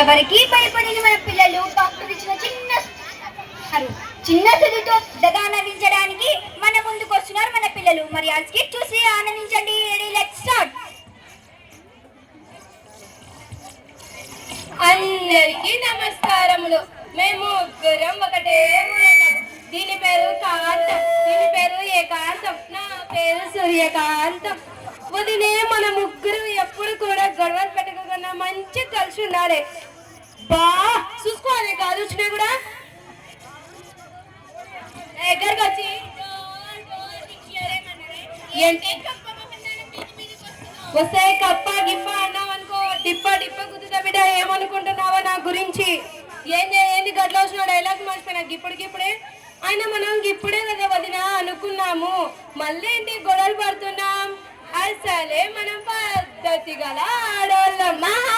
ఎవరికి భయపడిన మన పిల్లలు భక్తుడిచ్చిన చిన్న చిన్న తుదితో పెద్దగా మన ముందుకు వస్తున్నారు మన పిల్లలు. మరి ఆ స్కిట్ చూసి ఆనందించండి. లెట్ స్టార్ట్ అందరికీ నమస్కారములు. మేము ముగ్గురం ఒకటే దీని పేరు కాంతం. దీని పేరు ఏకాంతం. నా పేరు సూర్యకాంతం. వదినే మన ముగ్గురు ఎప్పుడు కూడా గొడవలు కన్నా మంచి కలిసి ఉండాలి బా చూసుకోవాలి కాదు వచ్చినా కూడా. దగ్గరకు వచ్చి. వస్తే కప్ప గిప్ప అన్నావు అనుకో డిప్ప డిప్ప కుదుతా బిడ్డ ఏమనుకుంటున్నావో నా గురించి. ఏం ఏంది గట్ల వచ్చిన డైలాగ్ మర్చిపోయినా? ఇప్పుడు ఇప్పుడే అయినా మనం ఇప్పుడే కదా వదిన అనుకున్నాము. మళ్ళీ ఏంటి గొడవలు పడుతున్నాం? అసలే మనం పద్ధతి గల ఆడోళ్ళం మహా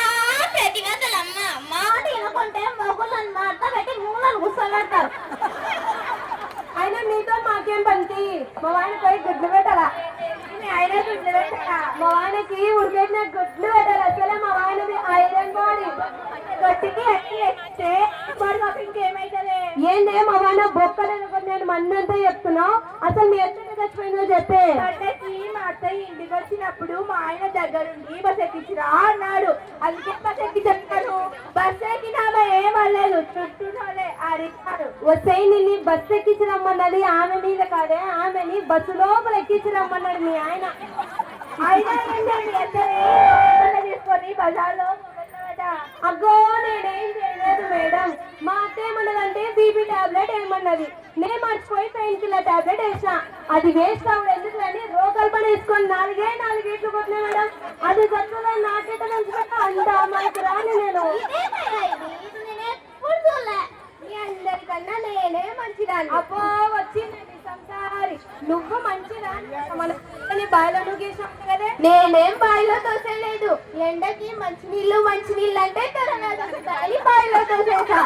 ప్రతిభాతలమ్మ మాట వినకుంటే మొగుళ్ళని మాట పెట్టి కూర్చోబెడతారు అయినా మీతో మాకేం పంచి మా వాడిని పోయి గుడ్లు పెట్టాలా ఆయన గుడ్లు పెట్టాలా మా వాడికి ఉడికెట్టిన గుడ్లు పెట్టాలి అసలే మా వాడినది ఐరన్ బాడీ ఏందే మా వాడిన బొక్కలు నేను మందంతా చెప్తున్నావు అసలు మీ ఎత్తున చచ్చిపోయిందో చెప్పే. పండకి మా అత్తయ్య ఇంటికి వచ్చినప్పుడు మా ఆయన దగ్గరుండి బస్ ఎక్కించిరా అన్నాడు. అందుకే బస్ ఎక్కి చెప్తాను. బస్ ఎక్కినామా ఏమలేదు చుట్టూనే అడిగాడు వస్తే నిన్ను బస్సు ఎక్కించి రమ్మన్నది ఆమె మీద కాదే. ఆమెని బస్సు లోపల ఎక్కించి రమ్మన్నాడు మీ ఆయన. అందరే తీసుకొని బజార్లో. అగ్గో నేనేం చేయలేదు మేడం. మా అత్త ఏమన్నదంటే బీపీ టాబ్లెట్ ఏమన్నది. నేను మర్చిపోయి పెయిన్ కిల్లర్ టాబ్లెట్ వేసిన. అది వేస్ట్ అవ్వదు ఎందుకు అని రోకల్పన వేసుకొని నాలుగే నాలుగేట్లు కొట్టినా మేడం. అది చక్కగా నాకేట నుంచి అంత మనకు రాని నేను. అందరికన్నా నేనే మంచిదాన్ని. అబ్బో వచ్చిందండి సంసారి. నువ్వు మంచిదా మన పిల్లని బాయిలో కదే. నేనేం బావిలో తోసలేదు. ఎండకి మంచినీళ్ళు మంచినీళ్ళు అంటే దొరుకుతాయి బావిలో తోసేసా.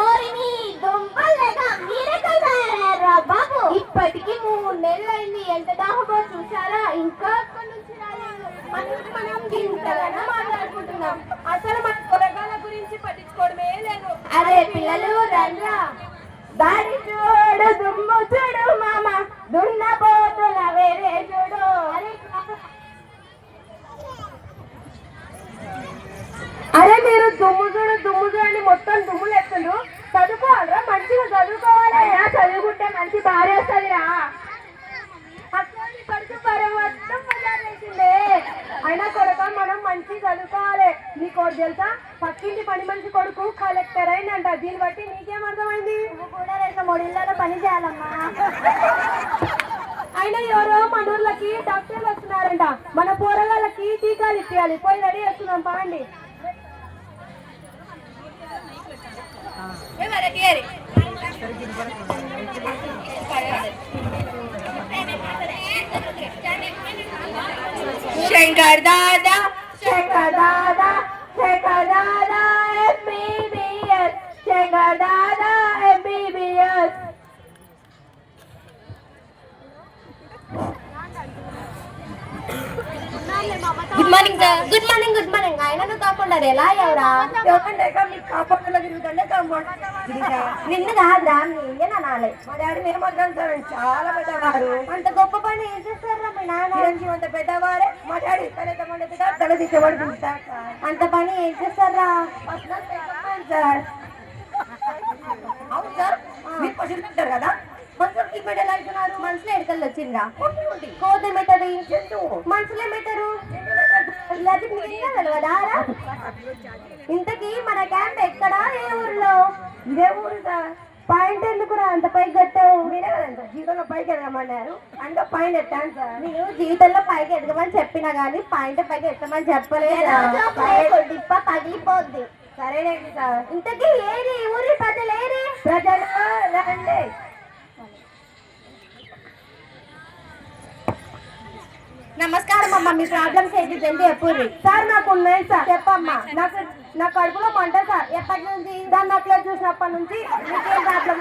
ఓరిని దుంపలేక మీరే కదా బాబు? ఇప్పటికి మూడు నెలలు అయింది ఎంత దాహమో చూసారా ఇంకా అక్కడి నుంచి రాలేదు. అందుకే మనం ఇంతగానో మాట్లాడుకుంటున్నాం. అసలు మన పొరగాల గురించి పట్టించుకోవడమే లేదు. అరే పిల్లలు రండ్రా. దారి చూడు దుమ్ము చూడు మామ. దున్నపోతుల వేరే చూడు. అరే అరే మీరు దుమ్ము చూడు దుమ్ము చూడండి మొత్తం దుమ్ములు ఎత్తుండ్రు చదువుకోవాలరా మంచిగా చదువుకోవాలి. చదువుకుంటే మంచి భార్య వస్తుందిరా. అసలు కడుపు పరం అయినా కొడక ఒకటి తెలుసా? పక్కింటి పని మనిషి కొడుకు కలెక్టర్ అయిందంట. దీన్ని బట్టి నీకేం అర్థమైంది? నువ్వు కూడా రెండు మూడు ఇళ్ళలో పని చేయాలమ్మా. అయినా ఎవరో మనూర్లకి డాక్టర్లు వస్తున్నారంట. మన పోరగాళ్ళకి టీకాలు ఇప్పించాలి పోయి రెడీ చేస్తున్నాం పదండి. Shankar Dada. Shankar Dada. Shankar Dada MBBS Shankar MBBS good morning good morning good morning ఆయనను కాకుండా ఎలా ఎవరా నిన్ను కాదురా నేను అనాలి మా డాడీ నేను మాట్లాడతాను చాలా పెద్దవారు అంత గొప్ప పని ఏం చేస్తారా మీ నాన్న చిరంజీవి అంత పెద్దవారే మా డాడీ తల తీసేవాడు అంత పని ఏం చేస్తారా సార్ అవును సార్ మీరు కదా మనుషులకి మెడల్ అవుతున్నారు మనసులో ఎడకలు వచ్చిందా కోత మనసులో అది మీకు తెలియదా ఇంతకీ మన క్యాంప్ ఎక్కడా? ఏ ఊర్లో? ఇదే ఊరు సార్ పాయింట్ ఎందుకురా అంత పైకి కట్టావు? మీరే సార్ జీవితంలో పైకి ఎదగమన్నారు. అంటే పైన ఎత్తాను సార్. నేను జీవితంలో పైకి ఎదగమని చెప్పినా గానీ పాయింట్ పైకి ఎత్తమని చెప్పలేదు? డిప్ప పగిలిపోద్ది. సరేనండి సార్. ఇంతకీ ఏరి ఊరి ప్రజలు ఏరి ప్రజలు రండి. నమస్కారం అమ్మా మీ ప్రాబ్లమ్స్ ఏంటి తెలిసి చెప్పుర్రి. సార్ నాకు ఉన్నాయి సార్. చెప్పమ్మా. నాకు నా కడుపులో మంట సార్. ఎప్పటి నుంచి? దాన్ని అట్లా చూసినప్పటి నుంచి మీకేం ప్రాబ్లం?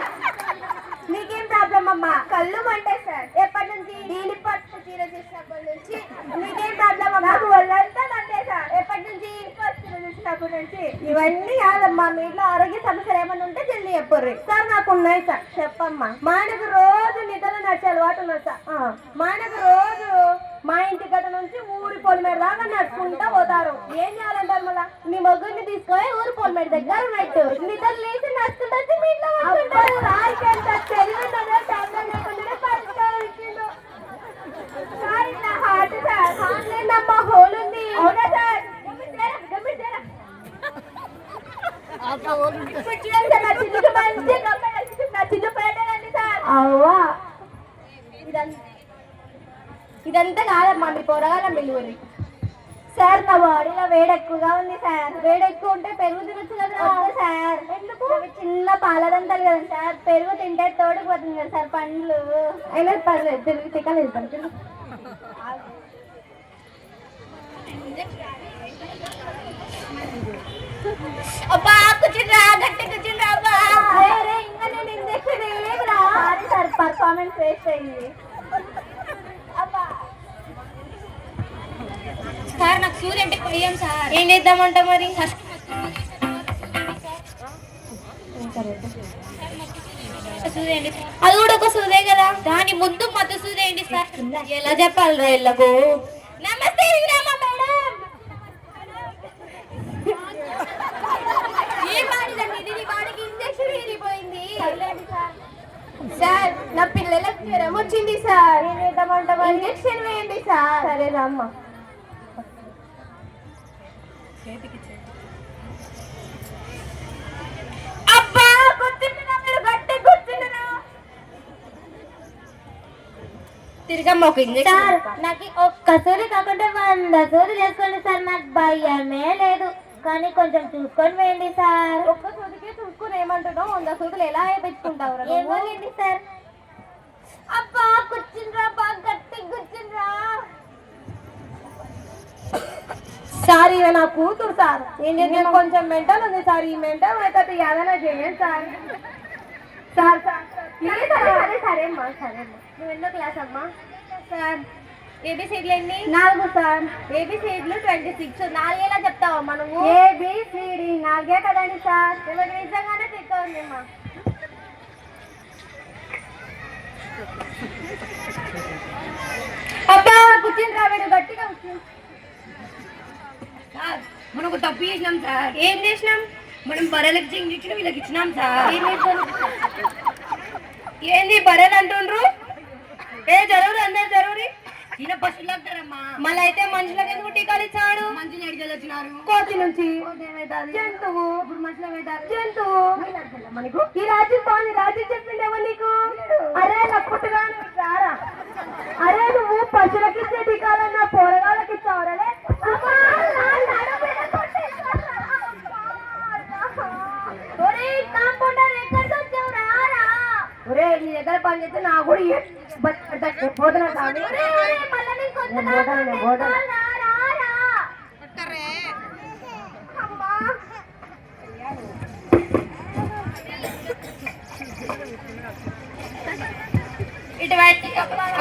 మీకేం ప్రాబ్లం అమ్మా? కళ్ళు మంటే సార్. ఎప్పటి నుంచి? దీని పట్టు చీర చూసినప్పటి నుంచి మీకేం ప్రాబ్లం అమ్మా? నాకు ఒళ్ళంతా నుంచి? ఇవన్నీ కాదమ్మా. మీ ఇంట్లో ఆరోగ్య సమస్యలు ఏమైనా ఉంటే జల్దీ చెప్పుర్రి. సార్ నాకు ఉన్నాయి సార్. చెప్పమ్మా. మా ఆయనకు రోజు నిద్ర నడిచే అలవాటు ఉన్నది సార్. ఆ, మా ఆయనకు రోజు నుంచి ఊరి పొలిమేర దాకా నడుచుకుంటా పోతారు. ఏం చేయాలంటారు మళ్ళా? మీ మొగ్గుని తీసుకొని ఊరి పొలిమేర దగ్గర పెట్టు. నిద్ర లేచి నడుచుకుంటా వచ్చి మీ ఇంట్లో పరిష్కారం ఇచ్చిండు. సార్ హార్ట్ సార్ ఇదంతా కాదమ్మా మీ పొరగాల మిలుగురి సార్ నా బాడీలో వేడి ఎక్కువగా ఉంది సార్. వేడి ఎక్కువ ఉంటే పెరుగు తినచ్చు కదా సార్. ఎందుకు? చిన్న పాలదంతాలు కదా సార్. పెరుగు తింటే తోడుకుపోతుంది కదా సార్ పండ్లు. అయినా పర్లేదు తిరిగి తిక్కలేదు పడుతుంది అబ్బా కూర్చుండ్రా గట్టి కూర్చుండ్రా అబ్బా. అరే ఇంకా నేను ఇంజక్షన్ వేయలేదురా సార్ పర్ఫార్మెన్స్ వేస్ట్ అయింది అబ్బా సార్ నాకు సూర్య అంటే పోయాం సార్. ఏం చేద్దామంట మరి? అండి అది కూడా ఒక సూదే కదా? దాని ముందు మత సూదే అండి సార్? ఎలా చెప్పాలి రా ఇళ్ళకు. నమస్తే సార్ నా పిల్లలకు జ్వరం వచ్చింది సార్. ఇంజక్షన్ వేయండి సార్. సరే రమ్మ. తిరగమ్మ ఒక ఇంజక్షన్ సార్ నాకు ఒక్క సూరి కాకుండా వంద సూరి చేసుకోండి సార్ నాకు భయమే లేదు. కానీ కొంచెం చూసుకొని వేయండి సార్. ఒక్క సూదికి చూసుకొని ఏమంటున్నావు? వంద సూదులు ఎలా పెట్టుకుంటావు ఏమోలేండి సార్. అబ్బా కూర్చుండ్రా బాగా గట్టి కూర్చుండ్రా. సార్ ఇక నా కూతురు సార్. ఏం చేద్దాం? కొంచెం మెంటల్ ఉంది సార్. ఈ మెంటల్ అయితే ఏదైనా చేయండి సార్ సార్. సార్ సరే సరే సరే అమ్మా సరే అమ్మా. నువ్వు ఎన్నో క్లాస్ అమ్మా? సార్ ఏబిసిడ్లు ఎన్ని? నాలుగు సార్. ఏబిసిడ్లు ట్వంటీ సిక్స్. నాలుగేలా చెప్తావమ్మా నువ్వు? ఏబిసిడి నాలుగే కదండి సార్. ఇవాళ నిజంగానే తిక్క ఉంది అమ్మా. అబ్బా కూర్చుని రా వీడు గట్టిగా కూర్చుని సార్ మనం ఒక తప్పు చేసినాం సార్. ఏం చేసినాం? మనం బర్రెలకు ఇంజక్షన్ వీళ్ళకి ఇచ్చినాం సార్. ఏంది బర్రెలు అంటుండ్రు? ఏ జరువురు అందరు జరువురి? ఈయన పశువులు అంటారమ్మా మళ్ళీ అయితే మనుషులకు ఎందుకు టీకాలు ఇచ్చాడు ఎడికలు వచ్చినారు? కోతి నుంచి జంతువు. ఇప్పుడు మనుషులు జంతువు. మనకు ఈ రాజ్యం బాగుంది రాజ్యం చెప్పిండేవా నీకు? అరే నా పుట్టగాను రారా? అరే నువ్వు పశువులకి ఇచ్చే టీకాలన్నా పోరగాళ్ళకి ఇచ్చావరలే ఒరే నీ దగ్గర పని చేస్తే నా. కూడా ఏ- బట్- బట్- పోతున్నా స్వామి. నేను పోతాను, నేను పోతాను. అమ్మా. ఇటువంటి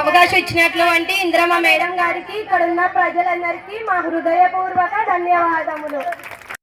అవకాశం ఇచ్చినట్లు అంటే ఇంద్రమ్మ మేడం మేడం గారికి ఇక్కడ ఉన్న ప్రజలందరికీ మా హృదయపూర్వక ధన్యవాదములు